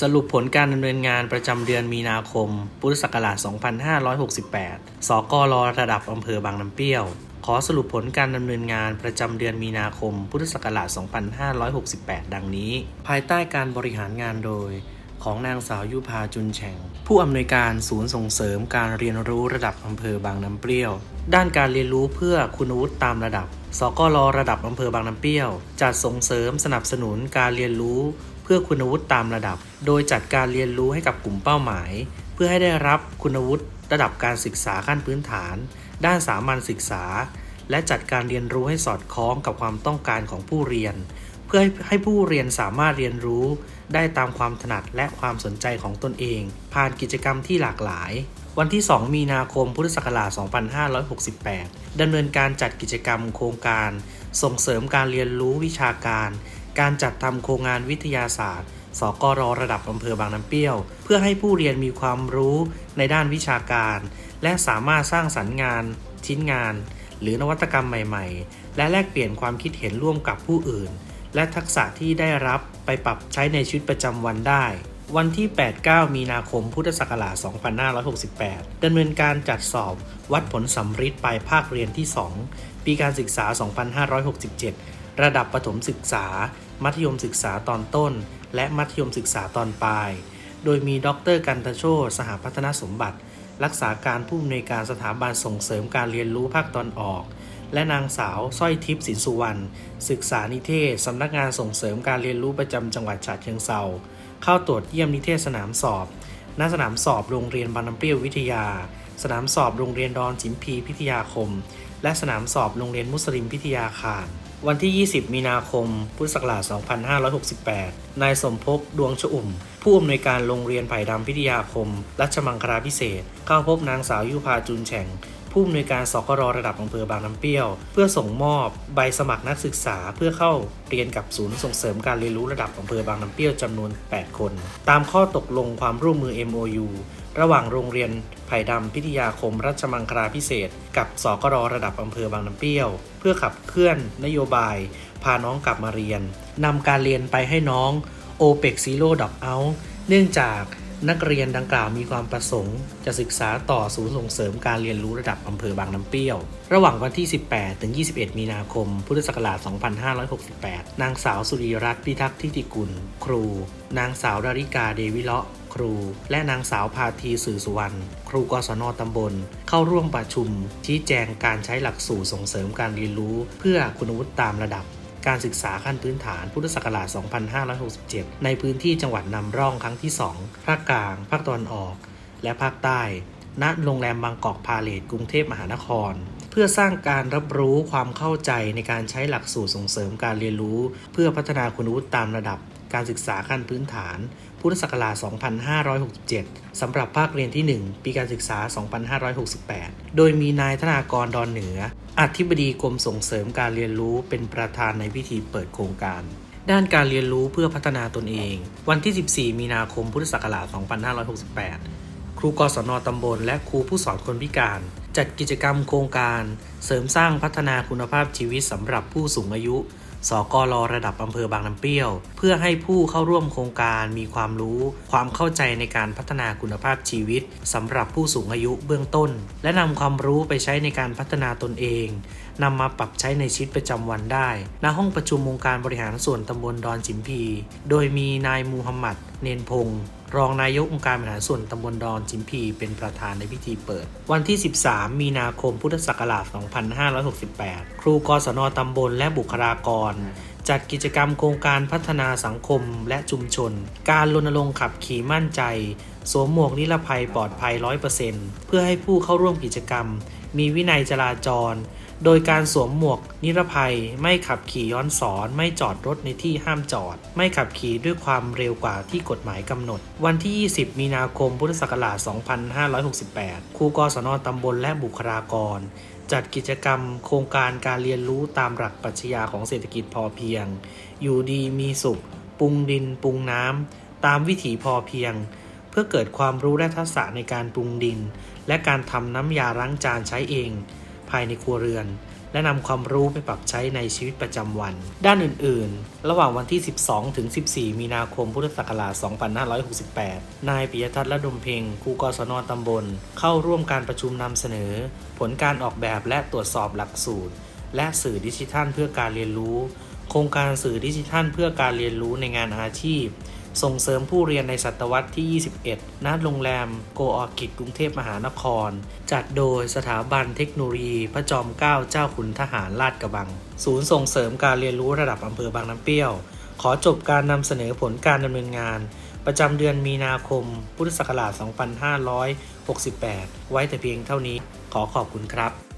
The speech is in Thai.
สรุปผลการดำเนินงานประจำเดือนมีนาคม พุทธศักราช 2568 สกรระดับอำเภอบางน้ำเปรี้ยว ขอสรุปผลการดำเนินงานประจำเดือนมีนาคม พุทธศักราช 2568 ดังนี้ ภายใต้การบริหารงานโดย ของนางสาวยุพาจุนแฉ่ง ผู้อำนวยการศูนย์ส่งเสริมการเรียนรู้ระดับอำเภอบางน้ำเปรี้ยว ด้านการเรียนรู้เพื่อคุณวุฒิตามระดับ สกรระดับอำเภอบางน้ำเปรี้ยว จัดส่งเสริมสนับสนุนการเรียนรู้ เพื่อคุณวุฒิตามระดับ โดยจัดการเรียนรู้ให้กับกลุ่มเป้าหมาย เพื่อให้ได้รับคุณวุฒิระดับการศึกษาขั้นพื้นฐาน ด้านสามัญศึกษา และจัดการเรียนรู้ให้สอดคล้องกับความต้องการของผู้เรียน เพื่อให้ผู้เรียนสามารถเรียนรู้ได้ตามความถนัดและความสนใจของตนเอง ผ่านกิจกรรมที่หลากหลาย วันที่ 2 มีนาคมพุทธศักราช 2568 ดำเนินการจัดกิจกรรมโครงการ ส่งเสริมการเรียนรู้วิชาการ การจัดทำโครงงานวิทยาศาสตร์ สกรระดับอำเภอบางน้ำเปรี้ยว เพื่อให้ผู้เรียนมีความรู้ในด้านวิชาการ และสามารถสร้างสรรค์งาน ชิ้นงาน หรือนวัตกรรมใหม่ ๆ และแลกเปลี่ยนความคิดเห็นร่วมกับผู้อื่น และทักษะที่ได้รับไปปรับใช้ในชีวิตประจำวันได้วันที่ 8-9 มีนาคม พุทธศักราช 2568ดำเนินการจัดสอบวัดผลสำริดปลายภาคเรียนที่ 2 ปีการศึกษา 2567 ระดับประถมศึกษา มัธยมศึกษาตอนต้น และมัธยมศึกษาตอนปลาย โดยมีดรกันตโชตสหพัฒนสมบัติ รักษาการผู้อำนวยการสถาบันส่งเสริมการเรียนรู้ภาคตอนออก และนางสาวสร้อยทิพย์สินสุวรรณ ศึกษานิเทศ สำนักงานส่งเสริมการเรียนรู้ประจำจังหวัดฉะเชิงเซาเข้าตรวจเยี่ยมนิเทศสนามสอบ ณ สนามสอบโรงเรียนบางน้ำเปรี้ยววิทยา สนามสอบโรงเรียนดอนจิมพีพิทยาคม และสนามสอบโรงเรียนมุสลิมพิทยาคาร วันที่ 20 มีนาคม พุทธศักราช 2568 นายสมภพดวงชอุ่ม ผู้อำนวยการโรงเรียนไผ่ดำพิทยาคม รัชมังคลาพิเศษ เข้าพบนางสาวยุพาจุนแฉ่ง ผู้อำนวยการสกรระดับอำเภอบางน้ำเปรี้ยว เพื่อส่งมอบใบสมัครนักศึกษาเพื่อเข้าเรียนกับศูนย์ส่งเสริมการเรียนรู้ระดับอำเภอบางน้ำเปรี้ยวจำนวน 8 คน ตามข้อตกลงความร่วมมือ MOU ระหว่างโรงเรียนไผ่ดำพิทยาคมรัชมังคลาพิเศษ กับสกรระดับอำเภอบางน้ำเปรี้ยว เพื่อขับเคลื่อนนโยบาย พาน้องกลับมาเรียนนำการเรียนไปให้น้อง o p e c Zero d o p Out เนื่องจาก นักเรียนดังกล่าวมีความประสงค์ จะศึกษาต่อศูนย์ส่งเสริมการเรียนรู้ระดับอำเภอบางน้ำเปรี้ยว ระหว่างวันที่ 18 ถึง 21 มีนาคม พุทธศักราช 2568 นางสาวสุริรัตน์พิทักษ์ทิติกุล ครู นางสาวดาริกาเดวิเลาะครู และนางสาวพาทีสื่อสุวรรณครูกศนตำบล เข้าร่วมประชุม ชี้แจงการใช้หลักสูตรส่งเสริมการเรียนรู้ เพื่อคุณวุฒิตามระดับ การศึกษาขั้นพื้นฐานพุทธศักราช 2567 ในพื้นที่จังหวัดนำร่องครั้งที่ 2 ภาคกลาง ภาคตะวันออก และภาคใต้ ณ โรงแรมบางกอกพาเลตกรุงเทพมหานคร เพื่อสร้างการรับรู้ความเข้าใจในการใช้หลักสูตรส่งเสริมการเรียนรู้ เพื่อพัฒนาคุณวุฒิตามระดับ การศึกษาขั้นพื้นฐาน พุทธศักราช 2567 สำหรับภาคเรียนที่ 1 ปีการศึกษา 2568 โดยมีนายธนากรดอนเหนือ อธิบดีกรมส่งเสริมการเรียนรู้เป็นประธานในพิธีเปิดโครงการ ด้านการเรียนรู้เพื่อพัฒนาตนเอง วันที่ 14 มีนาคม พุทธศักราช 2568 ครูกศนตำบล และครูผู้สอนคนพิการจัดกิจกรรมโครงการ เสริมสร้างพัฒนาคุณภาพชีวิตสำหรับผู้สูงอายุ สกรระดับอำเภอบางน้ำเปรี้ยว เพื่อให้ผู้เข้าร่วมโครงการมีความรู้ ความเข้าใจในการพัฒนาคุณภาพชีวิตสำหรับผู้สูงอายุเบื้องต้น และนำความรู้ไปใช้ในการพัฒนาตนเองนำมาปรับใช้ในชีวิตประจำวันได้ ณ ห้องประชุมองค์การบริหารส่วนตำบลดอนจิมพี โดยมีนายมูฮัมหมัด เนนพงศ์ รองนายกองค์การบริหารส่วนตำบลดอนจิมพี เป็นประธานในพิธีเปิด วันที่ 13 มีนาคมพุทธศักราช 2568 ครูกศนตำบลและบุคลากร จัดกิจกรรมโครงการพัฒนาสังคมและชุมชน การรณรงค์ขับขี่มั่นใจ สวมหมวกนิรภัยปลอดภัย 100%เพื่อให้ผู้เข้าร่วมกิจกรรม มีวินัยจราจร โดยการสวมหมวกนิรภัย ไม่ขับขี่ย้อนสอน ไม่จอดรถในที่ห้ามจอด ไม่ขับขี่ด้วยความเร็วกว่าที่กฎหมายกำหนด วันที่ 20 มีนาคม พุทธศักราช 2568 ครูกศนตำบลและบุคลากร จัดกิจกรรมโครงการการเรียนรู้ตามหลักปรัชญาของเศรษฐกิจพอเพียง อยู่ดีมีสุข ปรุงดิน ปรุงน้ำ ตามวิถีพอเพียง เพื่อเกิดความรู้และทักษะในการปรุงดิน และการทำน้ำยาล้างจานใช้เอง ภายในครัวเรือน และนำความรู้ไปปรับใช้ในชีวิตประจำวัน ด้านอื่นๆ ระหว่างวันที่ 12 ถึง 14 มีนาคมพุทธศักราช 2568 นายปิยทัศน์ระดมเพ็งครูกศนตำบล เข้าร่วมการประชุมนำเสนอ ผลการออกแบบและตรวจสอบหลักสูตร และสื่อดิจิทัลเพื่อการเรียนรู้ โครงการสื่อดิจิทัลเพื่อการเรียนรู้ในงานอาชีพ ส่งเสริมผู้เรียนในศตวรรษที่ 21 ณ โรงแรมโกออกิจกรุงเทพมหานคร จัดโดยสถาบันเทคโนโลยี พระจอมเกล้าเจ้าขุนทหารลาดกระบัง ศูนย์ส่งเสริมการเรียนรู้ระดับอำเภอบางน้ำเปรี้ยว ขอจบการนำเสนอผลการดำเนินงาน ประจำเดือนมีนาคม พุทธศักราช 2568 ไว้แต่เพียงเท่านี้ ขอขอบคุณครับ